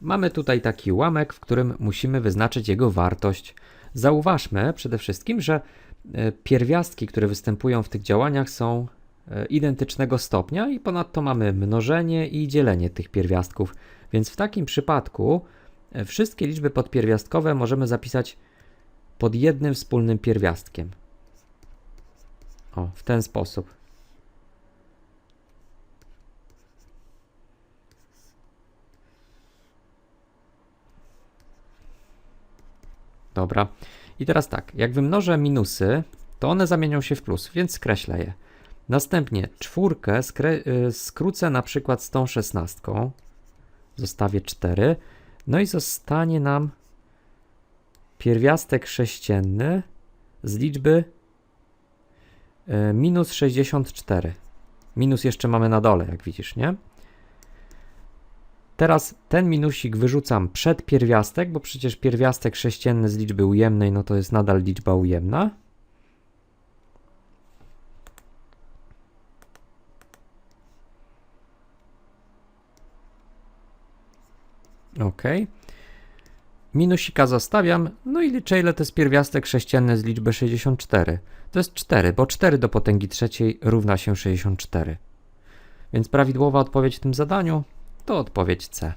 Mamy tutaj taki ułamek, w którym musimy wyznaczyć jego wartość. Zauważmy przede wszystkim, że e, pierwiastki, które występują w tych działaniach są e, identycznego stopnia i ponadto mamy mnożenie i dzielenie tych pierwiastków. Więc w takim przypadku e, wszystkie liczby podpierwiastkowe możemy zapisać pod jednym wspólnym pierwiastkiem. O, w ten sposób. Dobra. I teraz tak, jak wymnożę minusy, to one zamienią się w plus, więc skreślę je. Następnie czwórkę y, skrócę na przykład z tą szesnastką. Zostawię 4. No i zostanie nam pierwiastek sześcienny z liczby y, minus 64. Minus jeszcze mamy na dole, jak widzisz, nie? Teraz ten minusik wyrzucam przed pierwiastek, bo przecież pierwiastek sześcienny z liczby ujemnej, no to jest nadal liczba ujemna. Ok. Minusika zostawiam, no i liczę ile to jest pierwiastek sześcienny z liczby 64. To jest 4, bo 4 do potęgi trzeciej równa się 64. Więc prawidłowa odpowiedź w tym zadaniu to odpowiedź C.